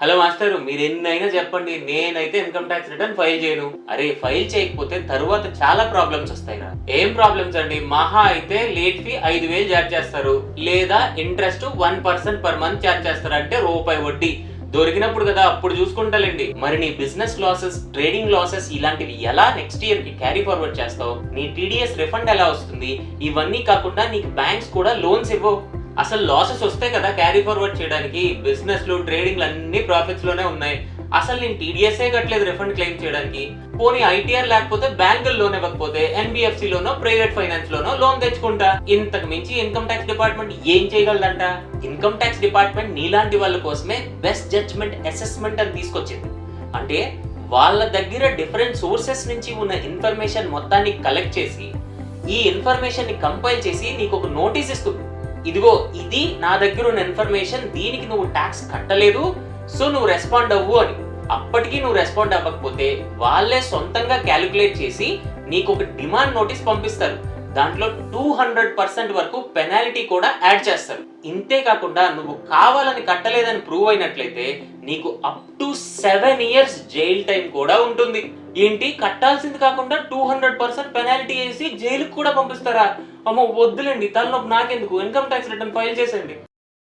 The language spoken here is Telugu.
హలో మాస్టర్ మీరు ఎన్నైనా చెప్పండి నేనైతే ఇన్కమ్ ట్యాక్స్ రిటర్న్ ఫైల్ చేయను. అరే ఫైల్ చేయకపోతే తర్వాత చాలా ప్రాబ్లమ్స్ వస్తాయి నా ఏం ప్రాబ్లమ్స్ అండి? మహా అయితే లేట్ ఫీ ఐదు వేలు చార్జ్ చేస్తారు. లేదా interest one percent per month charge చేస్తారు అంటే రూపాయి వడ్డీ. దొరికినప్పుడు కదా అప్పుడు చూసుకుంటాలండి. మరి నీ బిజినెస్ లాసెస్ ట్రేడింగ్ లాసెస్ ఇలాంటివి ఎలా నెక్స్ట్ ఇయర్కి క్యారీ ఫార్వర్డ్ చేస్తావు? నీ టీడీఎస్ రిఫండ్ ఎలా వస్తుంది? ఇవన్నీ కాకుండా నీకు బ్యాంక్స్ కూడా లోన్స్ ఇవ్వవు. అసలు లాసెస్ వస్తాయి కదా క్యారీ ఫార్వర్డ్ చేయడానికి బిజినెస్లు ట్రేడింగ్లు అన్ని ప్రాఫిట్స్లోనే ఉన్నాయి. అసలు నేను టీడీఎస్ఏ కట్టలేదు రిఫండ్ క్లెయిమ్ చేయడానికి. పోనీ ఐటీఆర్ లేకపోతే బ్యాంకుల లోన్ ఇవ్వకపోతే ఎన్బిఎఫ్సి లోనో ప్రైవేట్ ఫైనాన్స్ లోనో లోన్ తెచ్చుకుంటా. ఇంతకు మించి ఇన్కమ్ ట్యాక్స్ డిపార్ట్మెంట్ ఏం చేయగలదంట? ఇన్కమ్ ట్యాక్స్ డిపార్ట్మెంట్ నీలాంటి వాళ్ళ కోసమే బెస్ట్ జడ్జ్మెంట్ అసెస్మెంట్ అని తీసుకొచ్చింది. అంటే వాళ్ళ దగ్గర డిఫరెంట్ సోర్సెస్ నుంచి ఉన్న ఇన్ఫర్మేషన్ మొత్తాన్ని కలెక్ట్ చేసి ఈ ఇన్ఫర్మేషన్ని కంపైల్ చేసి నీకు ఒక నోటీస్ ఇస్తుంది. ఇదిగో ఇది నా దగ్గర ఉన్న ఇన్ఫర్మేషన్ దీనికి నువ్వు ట్యాక్స్ కట్టలేదు సో నువ్వు రెస్పాండ్ అవ్వు అని. అప్పటికి నువ్వు రెస్పాండ్ అవ్వకపోతే వాళ్ళే సొంతంగా క్యాలిక్యులేట్ చేసి నీకు ఒక డిమాండ్ నోటీస్ పంపిస్తారు. దాంట్లో టూ హండ్రెడ్ పర్సెంట్ వరకు పెనాల్టీ కూడా యాడ్ చేస్తారు. ఇంతే కాకుండా నువ్వు కావాలని కట్టలేదని ప్రూవ్ అయినట్లయితే నీకు up to seven years jail time కూడా ఉంటుంది. ఏంటి? కట్టాల్సింది కాకుండా టూ హండ్రెడ్ పర్సెంట్ పెనాల్టీ వేసి జైలుకు కూడా పంపిస్తారా? అమ్మ వద్దులేండి తలనొప్పి నాకెందుకు? ఇన్కమ్ ట్యాక్స్ రిటర్న్ ఫైల్ చేసేయండి.